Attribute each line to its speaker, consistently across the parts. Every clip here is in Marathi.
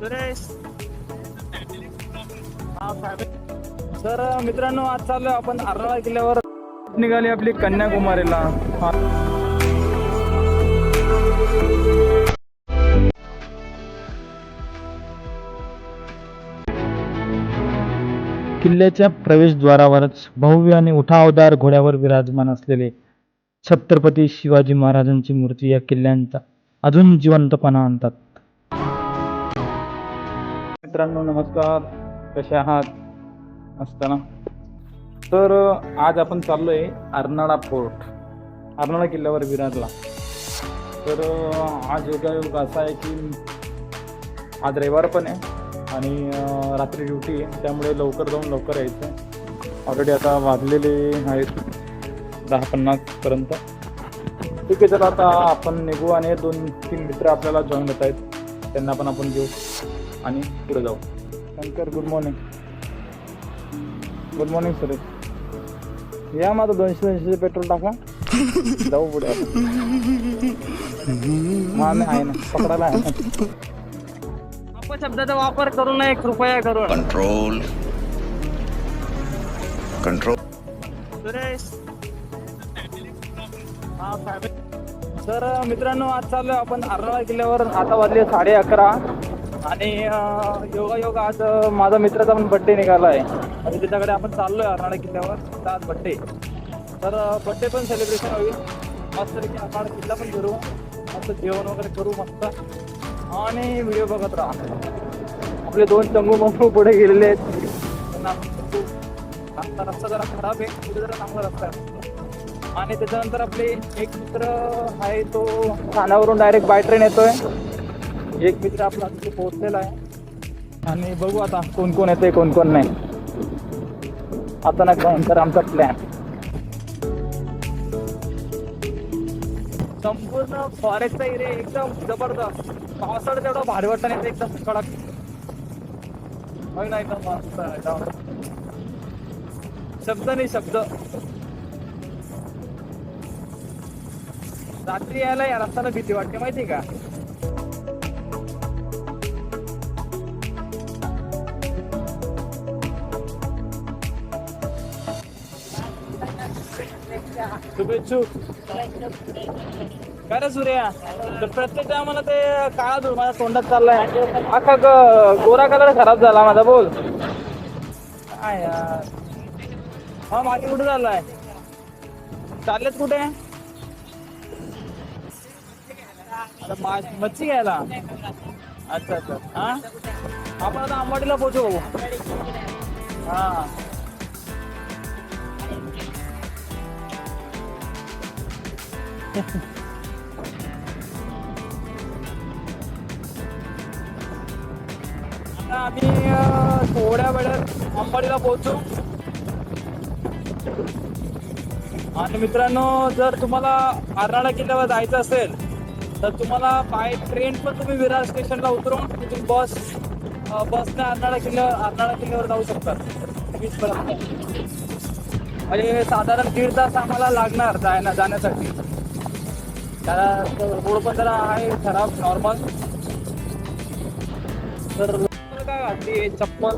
Speaker 1: सुरेश. तर मित्रांनो आज चाललोय आपण अर्नाळा किल्ल्यावर. निघाली आपली कन्याकुमारीला.
Speaker 2: किल्ल्याच्या प्रवेशद्वारावरच भव्य आणि उठावदार घोड्यावर विराजमान असलेले छत्रपती शिवाजी महाराजांची मूर्ती या किल्ल्यांचा अजून जिवंतपणा आणतात.
Speaker 1: मित्रांनो नमस्कार. कसे आहात? असताना तर आज आपण चाललोय अर्नाळा फोर्ट. अर्नाळा किल्ल्यावर विराजला तर आज योगायोग असा आहे की आज रविवार पण आहे आणि रात्री ड्युटी आहे. त्यामुळे लवकर जाऊन लवकर यायचं ऑलरेडी आता वाजलेले आहेत दहा पन्नासपर्यंत ठीक आहे तर आता आपण निघू आणि दोन तीन मित्र आपल्याला जॉईन होत आहेत. त्यांना पण आपण घेऊ. आणि पुढे जाऊ. Shankar good morning good morning Suresh. या माझं दोनशे दोनशे पेट्रोल टाका जाऊ पुढे. हा नाही आहे ना पकडायला आहे ना. शब्दाचा वापर करू नये कृपया
Speaker 3: control.
Speaker 1: सुरेश. हा तर मित्रांनो आज चाललोय आपण अर्नाळा किल्ल्यावर. आता वाजले साडे अकरा. आणि योगायोग आज माझा मित्राचा पण बड्डे निघाला आहे. आणि त्याच्याकडे आपण चाललोय अर्नाळा किल्ल्यावर त्याचा आज बड्डे तर बड्डे पण सेलिब्रेशन होईल. मस्त की अर्नाळा किल्ला पण फिरू मस्त जेवण वगैरे करू मस्त. आणि व्हिडिओ बघत राहा. आपले दोन चंगू मंगू पुढे गेलेले आहेत. त्यांना आमचा रस्ता जरा खराब आहे. तिथे जरा चांगला रस्ता आहे. आणि त्याच्यानंतर आपले एक मित्र आहे तो ठाण्यावरून डायरेक्ट बाय ट्रेन येतोय. एक मित्र आपला तिथे पोहोचलेला आहे. आणि बघू आता कोण कोण येते कोण कोण नाही. अचानक भयंकर आमचा प्लॅन संपूर्ण फॉरेस्टचा एरिया एकदम जबरदस्त. पावसाळ्यात एवढा भारी वाटतं नाही एकदम कडक. बघ ना एकदम मस्त एकदम शब्द नाही शब्द. रात्री यायला या रस्त्याला भीती वाटते माहिती का? शुभेच्छुक काय रे सूर्या? तर प्रत्येक टायमाला ते काळा धूर माझ्या तोंडात चाललाय. अख्खा ग- गोरा कलर खराब झाला माझा बोल. काय यार? हा मागे कुठे चाललाय? चाललेत कुठे? आता मा- मच्छी घ्यायला. अच्छा अच्छा. हा? आपण आता आंबाडीला पोहोचू हा. आता आम्ही थोड्या वेळात अंबाडीला पोहोचू. आणि मित्रांनो जर तुम्हाला अर्नाळा किल्ल्यावर जायचं असेल तर तुम्हाला बाय ट्रेन पण तुम्ही विरार स्टेशनला उतरून तिथून बस बसने अर्नाळा किल्ल्यावर अर्नाळा किल्ल्यावर जाऊ शकतात वीस पर्यंत म्हणजे साधारण दीड तास आम्हाला लागणार जायना जाण्यासाठी. त्याला रोड पण जरा आहे खराब नॉर्मल तर चप्पल काय घातली चप्पल?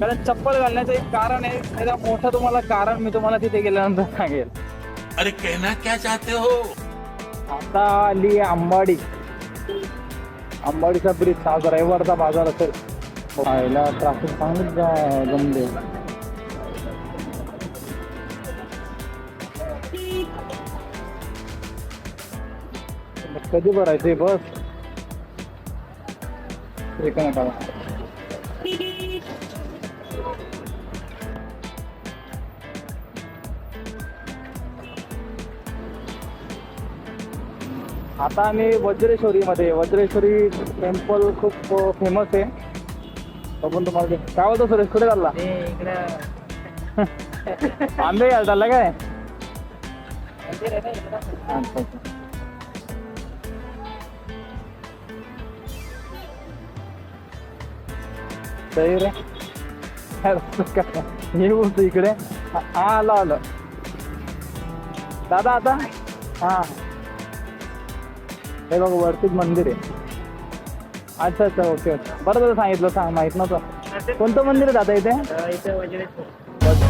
Speaker 1: कारण चप्पल घालण्याचं एक कारण आहे त्याला मोठं तुम्हाला कारण मी तुम्हाला तिथे गेल्यानंतर सांगेल.
Speaker 3: अरे कहना क्या चाहते हो?
Speaker 1: आता आली आहे आंबाडी आंबाडीचा ब्रिज आज रविवारचा बाजार असेल. ट्रॅफिक चांगलीच जमले कधी भरायचे बस? एक नका आता आम्ही वज्रेश्वरीमध्ये वज्रेश्वरी टेम्पल खूप फेमस आहे. पण तुम्हाला काय होतं सुरेश? कुठे चालला? आंबे घ्यायला चालला काय अच्छा, अच्छा. सही रे हे बोलतो इकडे हा आलं आलं दादा आता हा हे बघ वरतीच मंदिर आहे अच्छा अच्छा ओके ओके बरं दादा सांगितलं सांग माहीत नव्हतं कोणतं मंदिर आहे दादा इथे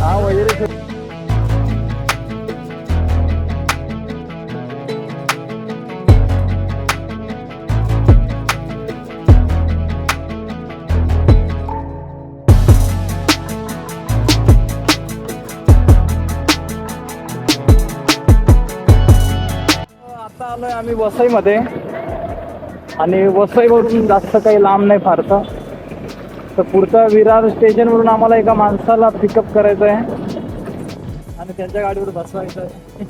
Speaker 1: हा वगैरे आलोय आम्ही वसईमध्ये. आणि वसईवरून जास्त काही लांब नाही फारसं तर. पुढचा विरार स्टेशनवरून आम्हाला एका माणसाला पिकअप करायचं आहे आणि त्यांच्या गाडीवर बसवायचं आहे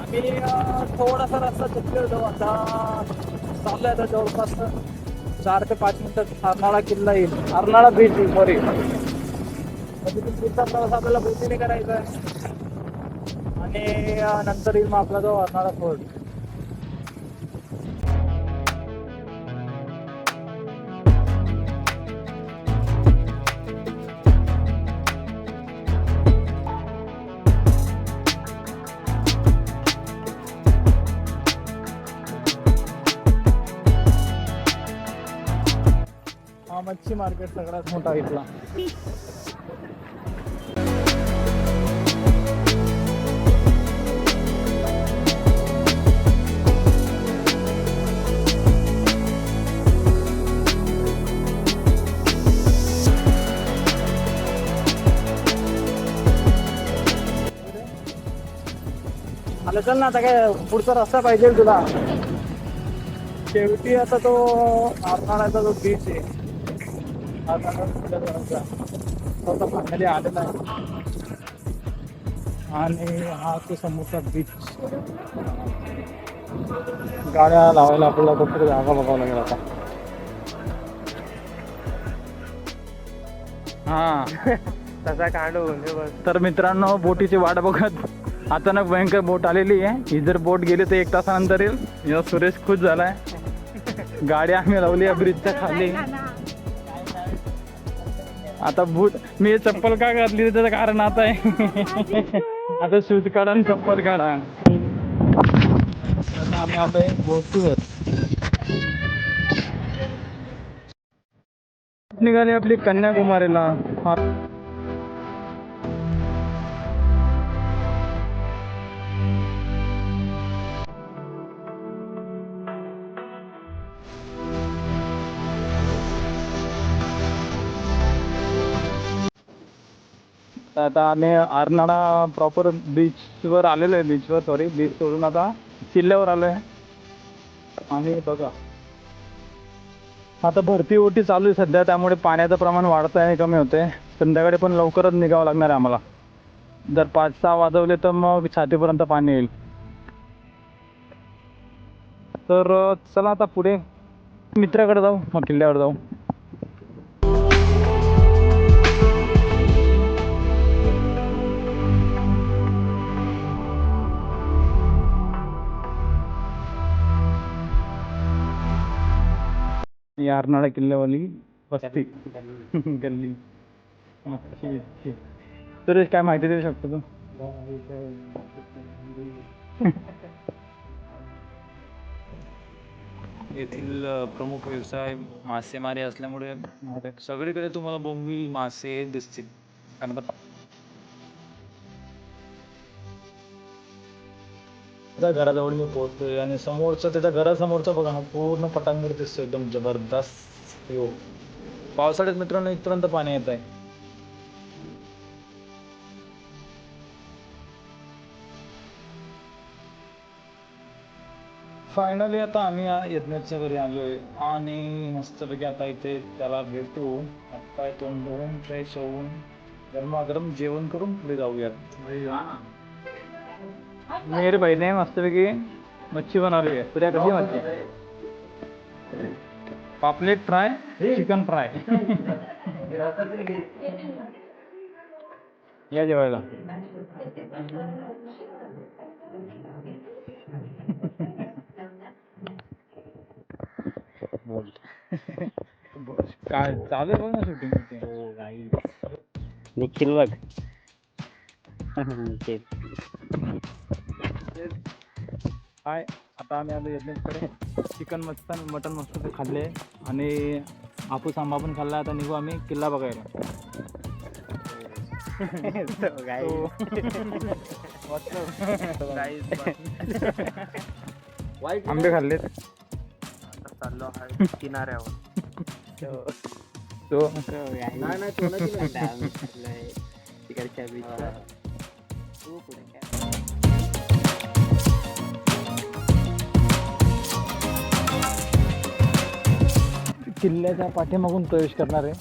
Speaker 1: आम्ही थोडासा रस्ता चुकलेलो जाऊ आता. चाललोय आता जवळपास. चार ते पाच मिनिटात अर्नाळा किल्ला येईल. अर्नाळा बीच सॉरी म्हणजे तिथून पुढचा प्रवास आपल्याला बोटीने करायचा आहे. आणि नंतर येईल मग आपला जो वारणारा फोर्ट मच्छी मार्केट सगळ्यात मोठा इथला. आलं चल ना आता काय पुढचा रस्ता पाहिजे तुला? शेवटी आता तो आरनाळ्याचा जो बीच आहे आरनाळा फायनली आलेला आहे. आणि हा तो समोरचा बीच गाड्या लावायला आपल्याला कुठे जागा बघावं लागेल आता. हा.
Speaker 4: तसा कांड बस.
Speaker 1: तर मित्रांनो बोटीची वाट बघत अचानक भयंकर बोट आलेली आहे. ही जर बोट गेली तर एक तासानंतर येईल. या सुरेश खुश झालाय. गाडी आम्ही लावली आहे ब्रिजच्या खाली. आता बूट मी चप्पल का घातली? त्याचं कारण आता आहे. आता शूज काढा आणि चप्पल काढा. आता आम्ही आलोय बोटीवर. निघाली आपली कन्याकुमारीला. आता आम्ही अर्नाळा प्रॉपर बीचवर आलेलो आहे बीचवर सॉरी बीच सोडून आता किल्ल्यावर आलो आहे आणि बघा. आता भरती ओटी चालू आहे सध्या त्यामुळे पाण्याचं प्रमाण वाढत आहे कमी होते संध्याकाळी पण लवकरच निघावं लागणार आहे आम्हाला. जर पाच सहा वाजवले तर मग छातीपर्यंत पाणी येईल. तर चला आता पुढे. मित्राकडे जाऊ मग किल्ल्यावर जाऊ. आरनाळा किल्ल्यावाली वस्ती गल्ली अच्छी, अच्छी. सुरेश काय माहिती देऊ शकतो तू
Speaker 5: येथील प्रमुख व्यवसाय मासेमारी असल्यामुळे सगळीकडे तुम्हाला बोंबी मासे दिसतील कारण का
Speaker 1: त्या घराजवळ मी पोहोचतोय आणि समोरचं त्याच्या घरासमोरचा बघा ना पूर्ण पटांगण दिसतो एकदम जबरदस्त. हो पावसाळ्यात मित्रांनो इथपर्यंत पाणी येत आहे. फायनली आता आम्ही यज्ञाच्या घरी आलोय. आणि मस्तपैकी आता इथे त्याला भेटू आता तोंड धरून फ्रेश होऊन गरमागरम जेवण करून पुढे जाऊयात. मेरे भाई ने मस्तपैकी मच्छी बनवली आहे तुझ्या कशी मच्छी? पापलेट फ्राय चिकन फ्राय या जेवायला बोल काय चालू आहे बघ ना शूटिंग
Speaker 4: निखिल बघ. ते
Speaker 1: हाय आता आम्ही आलो यज्ञकडे चिकन मस्त मटन मस्त ते खाल्ले. आणि हापूस आंबा पण खाल्ला. आता निघू आम्ही किल्ला बघायला. आंबे खाल्ले
Speaker 4: चाललो आहे किनाऱ्यावर.
Speaker 1: तो.
Speaker 4: तिकडच्या बीचला
Speaker 1: किल्ल्याच्या पाठीमागून प्रवेश करणार आहे.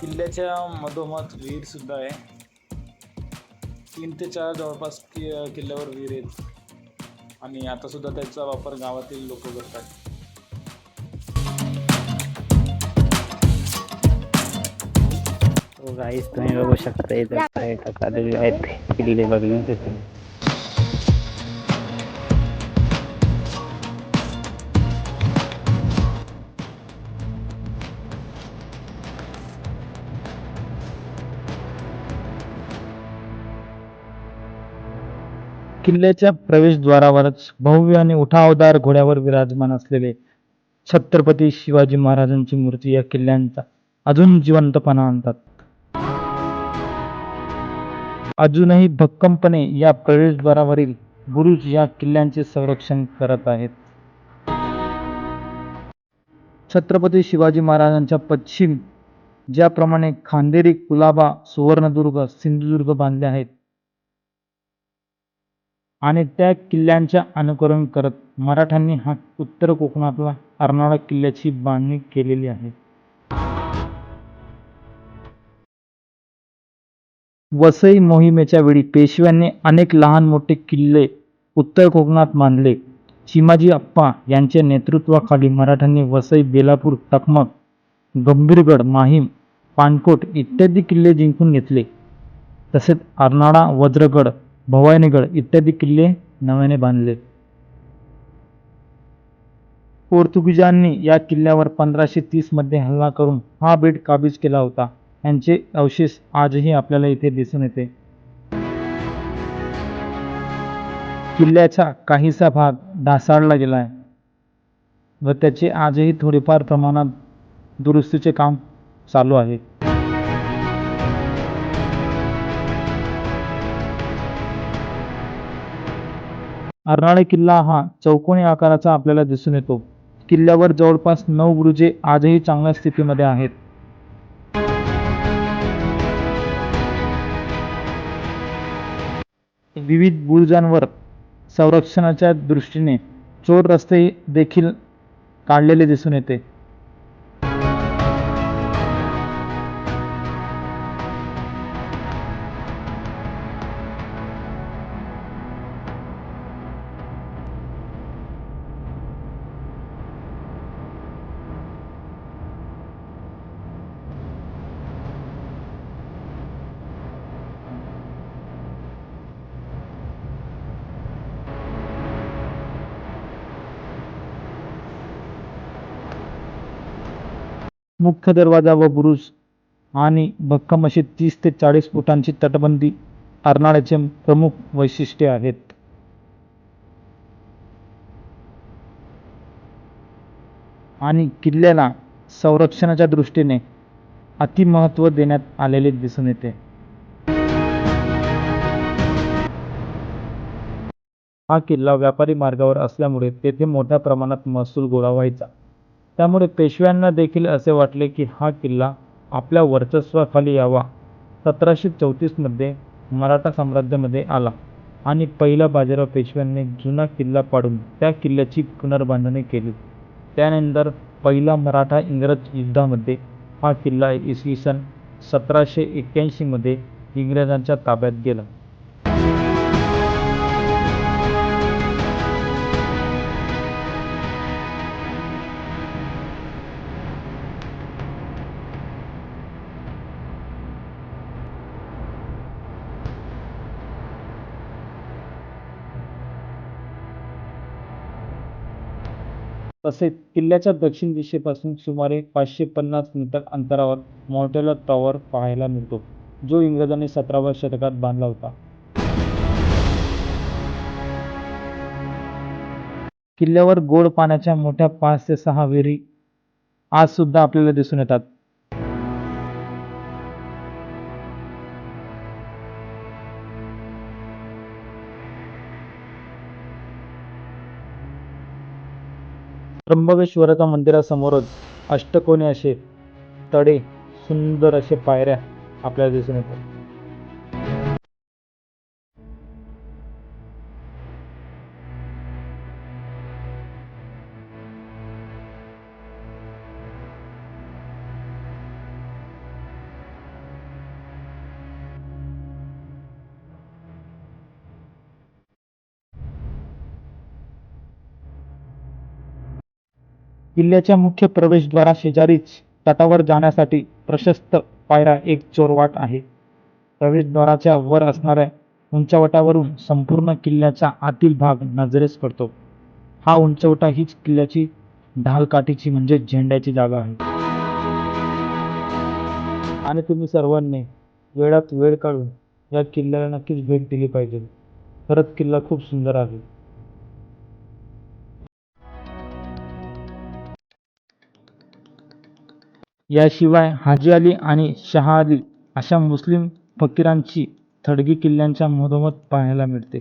Speaker 5: किल्ल्याच्या मधोमध विहीर सुद्धा आहे. तीन ते चार जवळपास कि किल्ल्यावर विहीर आहेत. आणि आतासुद्धा त्याचा वापर गावातील लोक करतात.
Speaker 4: हो, गाईस तुम्ही बघू शकता इथे पर्यटक चाललेले आहेत. किल्ले बघण्यासाठी.
Speaker 2: किल्ल्याच्या प्रवेशद्वारावरच भव्य आणि उठावदार घोड्यावर विराजमान असलेले छत्रपती शिवाजी महाराजांची मूर्ती या किल्ल्यांचा अजून जिवंतपणा आणतात. अजूनही भक्कमपणे या प्रवेशद्वारावरील बुरुज या किल्ल्यांचे संरक्षण करत आहेत. छत्रपती शिवाजी महाराजांच्या पश्चिम ज्याप्रमाणे खांदेरी कुलाबा सुवर्णदुर्ग सिंधुदुर्ग बांधले आहेत आणि त्या किल्ल्यांच्या अनुकरण करत मराठ्यांनी हा उत्तर कोकणातला अर्नाळा किल्ल्याची बांधणी केलेली आहे. वसई मोहिमेच्या वेळी पेशव्यांनी अनेक लहान मोठे किल्ले उत्तर कोकणात बांधले. चिमाजी अप्पा यांच्या नेतृत्वाखाली मराठ्यांनी वसई बेलापूर टकमक गंभीरगड माहीम पानकोट इत्यादी किल्ले जिंकून घेतले. तसेच अर्नाळा वज्रगड भवानीगड इत्यादी किल्ले नव्याने बांधले पोर्तुगीजांनी या किल्ल्यावर पंधराशे तीसमध्ये हल्ला करून हा बेट काबीज केला होता यांचे अवशेष आजही आपल्याला इथे दिसून येते किल्ल्याचा काहीसा भाग ढासाळला गेला आहे व त्याचे आजही थोडेफार प्रमाणात दुरुस्तीचे काम चालू आहे अर्नाळे किल्ला हा चौकोनी आकाराचा आपल्याला दिसून येतो. किल्ल्यावर जवळपास नऊ बुरुजे आजही चांगल्या स्थितीमध्ये आहेत. विविध बुरुजांवर संरक्षणाच्या दृष्टीने चोर रस्ते देखील काढलेले दिसून येते. मुख्य दरवाजा व बुरुज आणि भक्कम अशी तीस ते चाळीस फुटांची तटबंदी अर्नाळ्याचे प्रमुख वैशिष्ट्ये आहेत. आणि किल्ल्याला संरक्षणाच्या दृष्टीने अतिमहत्त्व देण्यात आलेले दिसून येते. हा किल्ला व्यापारी मार्गावर असल्यामुळे तेथे मोठ्या प्रमाणात महसूल गोळा व्हायचा. त्यामुळे पेशव्यांना देखील असे वाटले की हा किल्ला आपल्या वर्चस्वाखाली यावा. सतराशे चौतीसमध्ये मराठा साम्राज्यामध्ये आला आणि पहिला बाजीराव पेशव्यांनी जुना किल्ला पाडून त्या किल्ल्याची पुनर्बांधणी केली. त्यानंतर पहिला मराठा इंग्रज युद्धामध्ये हा किल्ला इसवी सन सतराशे एक्क्याऐंशीमध्ये इंग्रजांच्या ताब्यात गेला. तसेच किल्ल्याच्या दक्षिण दिशेपासून सुमारे पाचशे पन्नास मीटर अंतरावर मॉन्टेला टॉवर पाहायला मिळतो जो इंग्रजांनी सतराव्या शतकात बांधला होता. किल्ल्यावर गोड पाण्याच्या मोठ्या पाच ते सहा विहिरी आज सुद्धा आपल्याला दिसून येतात. त्र्यंबकेश्वराच्या मंदिरासमोरच अष्टकोनी असे तडे सुंदर असे पायऱ्या आपल्याला दिसून येतात. किल्ल्याच्या मुख्य प्रवेशद्वारा शेजारीच तटावर जाण्यासाठी प्रशस्त पायरा एक चोरवाट आहे. प्रवेशद्वाराच्या वर असणाऱ्या उंचवटावरून संपूर्ण किल्ल्याचा आतील भाग नजरेस पडतो. हा उंचवटा हीच किल्ल्याची ढालकाठीची म्हणजे झेंड्याची जागा आहे. आणि तुम्ही सर्वांनी वेळात वेळ काढून या किल्ल्याला नक्कीच भेट दिली पाहिजे. खरंच किल्ला खूप सुंदर आहे. याशिवाय हाजी अली आणि शहा अली अशा मुस्लिम फकीरांची थडगी किल्ल्यांच्या मधोमध पाहायला मिळते.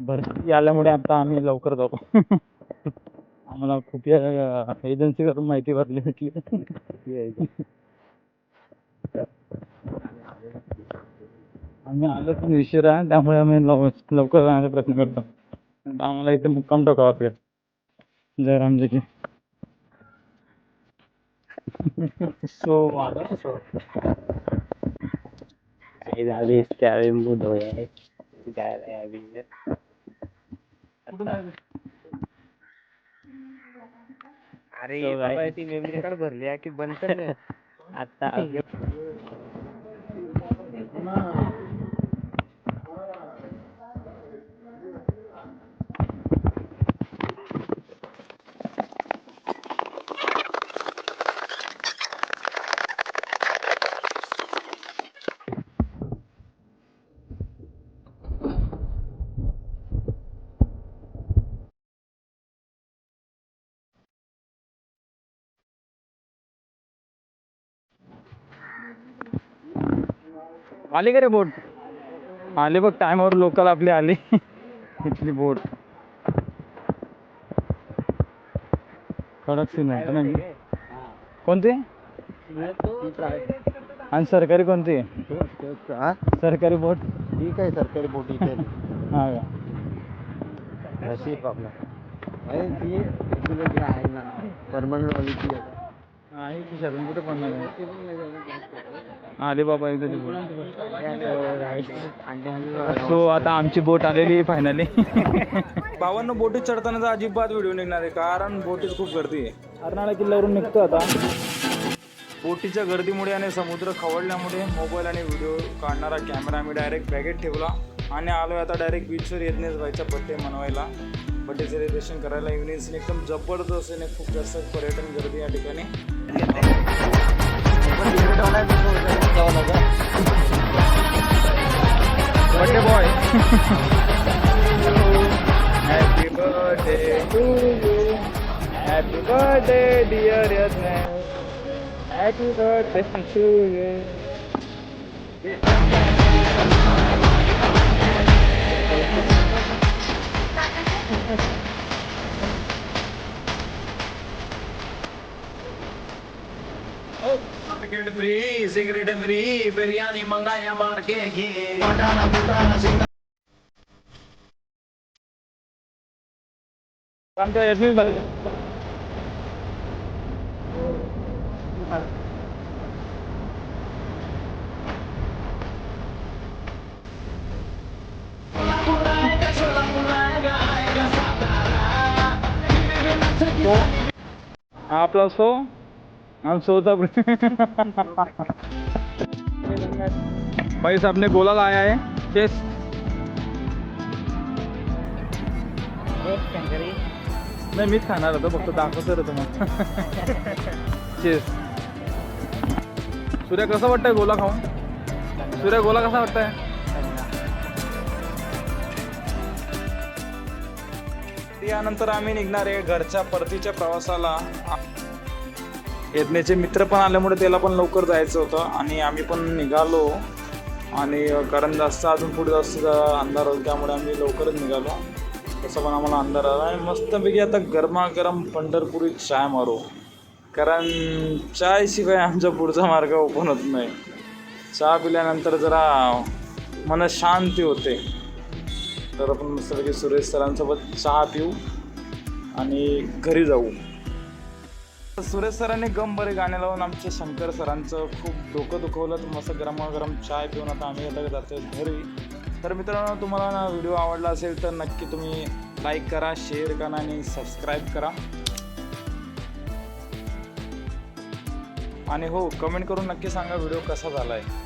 Speaker 2: भरती आल्यामुळे आता आम्ही लवकर जाऊ आम्हाला खूप एजन्सी करून माहिती भरली भेटली आम्ही आलो उशिरा त्यामुळे आम्ही लव- लवकर जाण्याचा प्रयत्न करतो. आम्हाला इथे मुक्काम टाकावा लागेल. जयरामजी सो
Speaker 4: होय. जायला यावी अरे बाबा ती मेमरी कार्ड भरली आहे की बंद कर ना. आता
Speaker 1: आली का रे बोट? आले बघ टायमावर लोकल आपली आली. इथली बोट. कडक सीन आहे ना? कोणती? आणि सरकारी कोणती? सरकारी बोट.
Speaker 4: ठीक आहे सरकारी बोटी
Speaker 1: हा का?
Speaker 4: आपला. ती आहे ना. परमनंट आहे.
Speaker 1: कुठे पडणार आहे? आले बाबा एकदा सो आता आमची बोट आलेली फायनली भावांनो बोटीत चढतानाचा अजिबात व्हिडिओ निघणार आहे कारण बोटीत खूप गर्दी आहे. अर्नाळा किल्ल्यावरून निघतो आता. बोटीच्या गर्दीमुळे आणि समुद्र खवळल्यामुळे मोबाईल आणि व्हिडिओ काढणारा कॅमेरा आम्ही डायरेक्ट बॅगेत ठेवला आणि आलोय आता डायरेक्ट बीचवर येतनेच व्हायचा बड्डे मनवायला. बड्डे सेलिब्रेशन करायला. इव्हनिंग एकदम जबरदस्त आणि खूप जास्त पर्यटन गर्दी या ठिकाणी. birthday boy happy birthday to you happy birthday dear Yagya happy birthday to you
Speaker 3: Cigarette free cigarette free biryani मंगाया मार के घी
Speaker 1: आमच्या यशवी आपला सो हम सोता भाई साहब ने गोला लाया है। चेस नाही मीच खाणार होतो फक्त दाखवतो होतो मग चेस सूर्या कसं वाटतंय गोला खाऊन सूर्या गोला कसा वाटतंय यानंतर आम्ही निघणार आहे घरच्या परतीच्या प्रवासाला. यज्ञाचे मित्र पण आल्यामुळे त्याला पण लवकर जायचं होतं. आणि आम्ही पण निघालो. आणि कारण जास्त अजून पुढे जास्त अंधार होता त्यामुळे आम्ही लवकरच निघालो. तसं पण आम्हाला अंधार आला. आणि मस्तपैकी आता गरमागरम पंढरपुरी चाय मारू. कारण चायशिवाय आमचा पुढचा मार्ग ओपन होत नाही. चहा पिल्यानंतर जरा मन शांती होते. तर आपण मस्तपैकी सुरेश सरांसोबत चहा पिऊ आणि घरी जाऊ. सुरेश सरांनी गम बरे गाणे लावून आमच्या शंकर सरांचं खूप डोकं दुखवलं. तर मस्त गरमागरम चाय पिऊन आता आम्ही आता जातो घरी. तर मित्रांनो तुम्हाला ना व्हिडिओ आवडला असेल तर नक्की तुम्ही लाईक करा शेअर करा आणि सबस्क्राईब करा. आणि हो कमेंट करून नक्की सांगा व्हिडिओ कसा झाला आहे